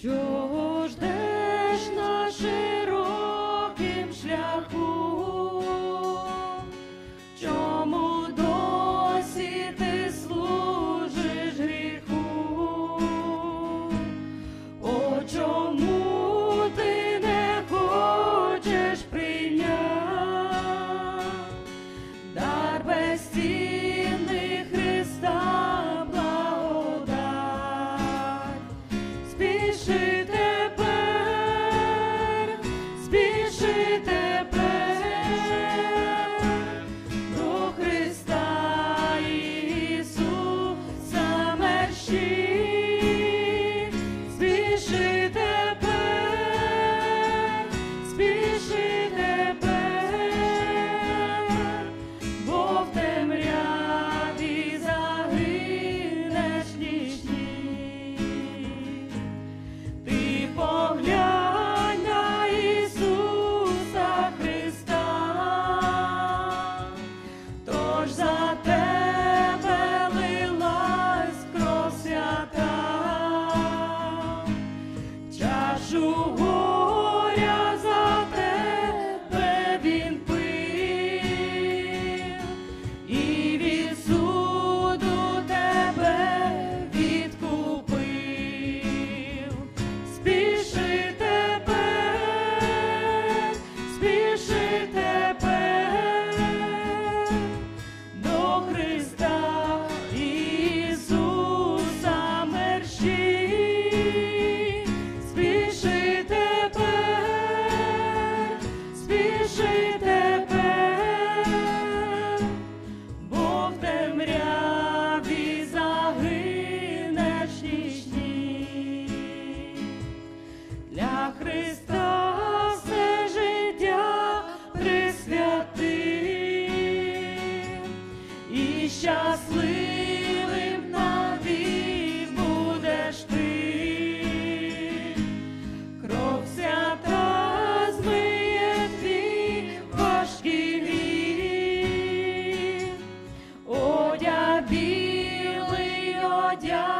就 бачу за тебе він пив, і тебе відкупив, спіши тепер, спіши тепер до Христа. і щасливим навік будеш ти, кров свята змиє твій важкий гріх. одя білий одяг.